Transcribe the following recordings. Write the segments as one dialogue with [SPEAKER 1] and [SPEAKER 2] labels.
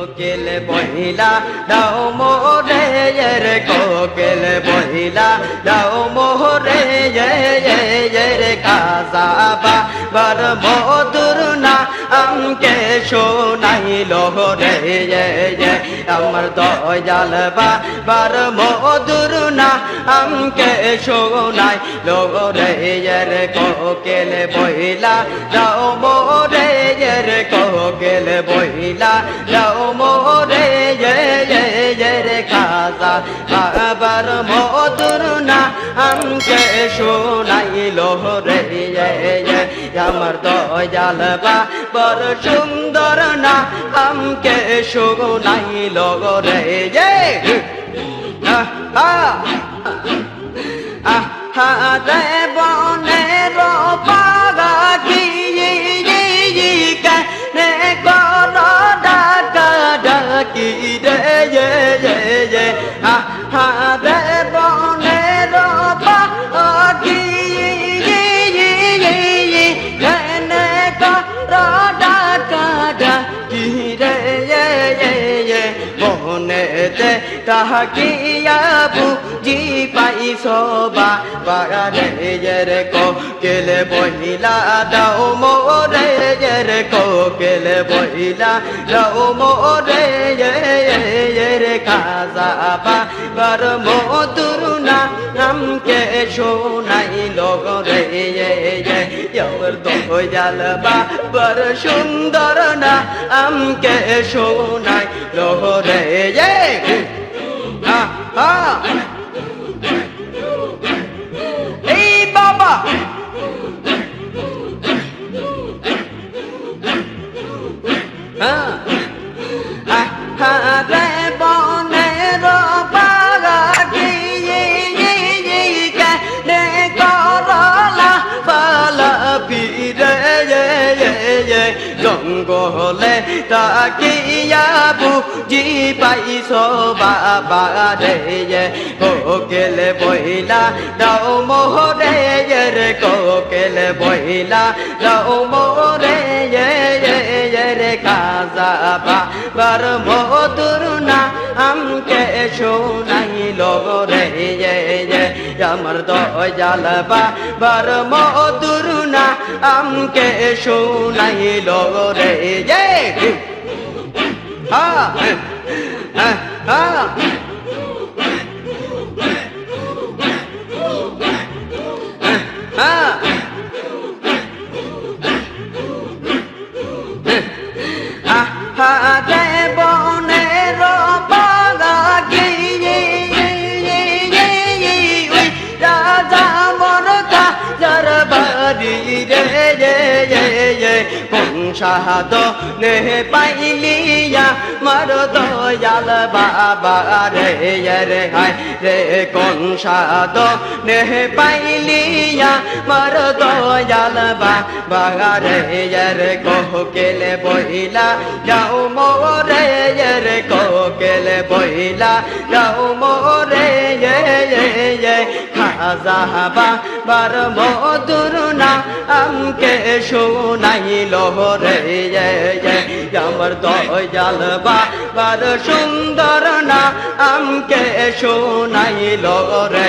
[SPEAKER 1] কোকিল বহিলা দাও মোরে রে কোকিল বহিলা দাও মোরে রে কাজাবা বার মধুর না আমকে শোনাইল রে আমার দয়াল বার মধুর না আমকে শোনাই। লোরে রে কোকেল বহিলা দাও মোরে রে কোকেল বইলা দাও মোরে রে খাজা বাবার মধুর না আমকে শোনাইল রে আমার দয়াল বাবার সুন্দর না আমকে শোনাইল রে আহা বনের বনেতে তাহাকিয়া বুঝি পাইছ বা বাগানে রে কোকেলে বহিলা দাও মোরে রে কোকেলে বহিলা দাও মোরে রে খাজা বা বার মধুর না আমকে শোনাইল রে। আমার দয়াল সুন্দর না আমকে শোনাই রে এই জঙ্গলে তাকিয়া বুঝি পাইছ বাবা রে কোকেলে বইলা দাও মোহরে রে কোকেলে বইলা দাও মোরে রে কাজা বার মধুর না আমকে শোনাইল রে আমার দয়াল বার মধুর না আমকে শোনাইল রে। হা! হা! হা! আহারে বনের বংশাদ নে পাইলিয়া মার দয়াল বাবা রে রে হায় রে কংসাদ নে পাইলিয়া মার দয়াল বাবা রে রে কোকেলে বইলা যাও মোরে রে কোকেলে বইলা যাও মোরে বার মধুর না আমকে শোনাইল রে আমার দয়াল বার সুন্দর না আমকে শোনাইল রে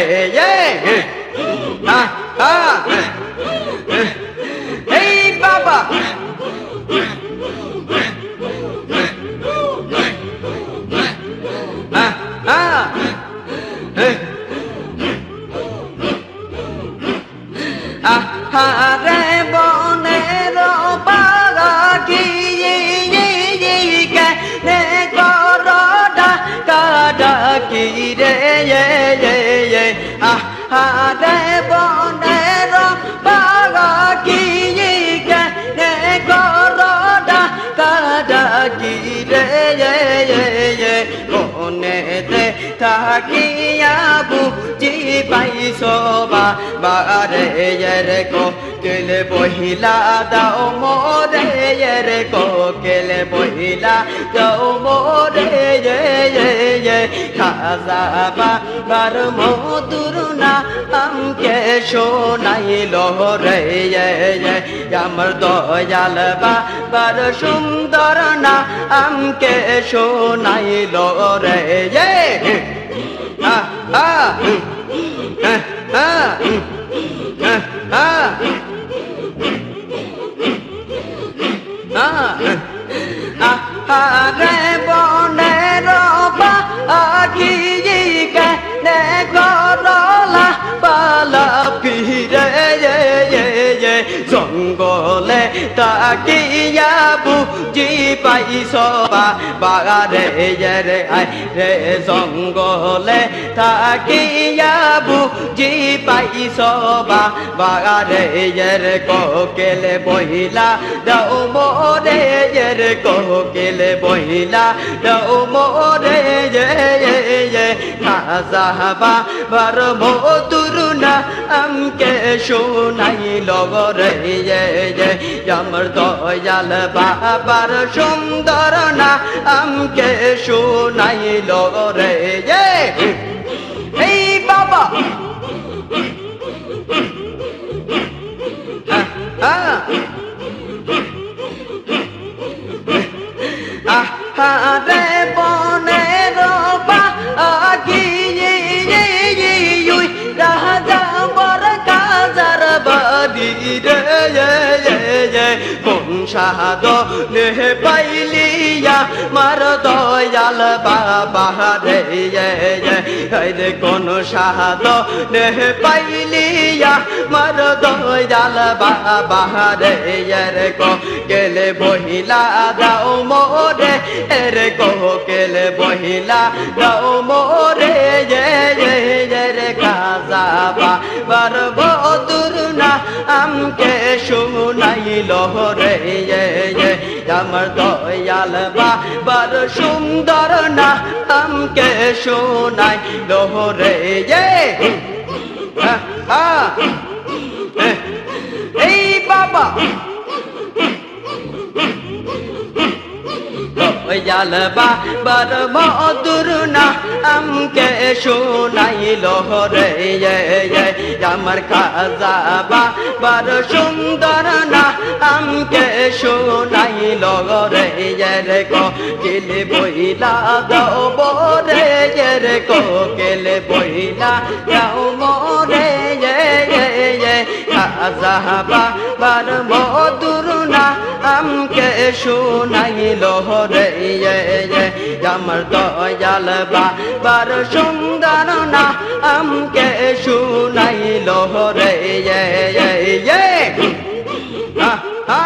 [SPEAKER 1] এই বাবা ডাকি রে মনেতে থাকিয়া বুঝি পাইছ বারে রে কো কোকিল বহিলা দাও মোরে রে কোকিল বহিলা দাও মোরে খাজা বাবার মধুর না আমকে শোনাইল রে আমার দয়াল বাবার সুন্দর না আমকে শোনাইল রে আ আ আ আ আরে বনের তাকিয়া বুঝি পাইছ বাগারে রে আয় রে জঙ্গলে তাকিয়া বুঝি পাইছ বাগারে রে কোকেলে বহিলা দাও মোরে রে কোকেলে বহিলা দাও মোরে রে খাজাবা বার মধুর না আমকে শোনাই লগরে আমার দয়াল বাবার সুন্দর না আমকে শোনাই লগরে এই বাবা। হ্যাঁ আহারে বনের কোন সাহাদ নে পাইলিয়া, মার দয়াল বাবা রে রে কোন সাহাদ নে পাইলিয়া, মার দয়াল বাবা রে রে কো গেলে বহিলা দাও মোরে রে কো গেলে বহিলা দাও মোরে রে কাজাবা বার বদুর না আমকে শুনাইল রে আমার দয়াল বাবার সুন্দর না আমকে শোনাই লহরে এই বাবা দয়াল বাবার মধুর না, আমকে শোনাইল রে আমার খাজা বাবার সুন্দর না, আমকে শোনাইল রে রে কেলে বইলা দাও বরে রে কেলে বইলা দাও মরে যাহাবা বার মধুর না আমকে শুনাইল রে ইয়ে, ইয়ে। আমার দয়াল বাবার সুন্দর না আমকে শুনাইল রে ইয়ে, হা হা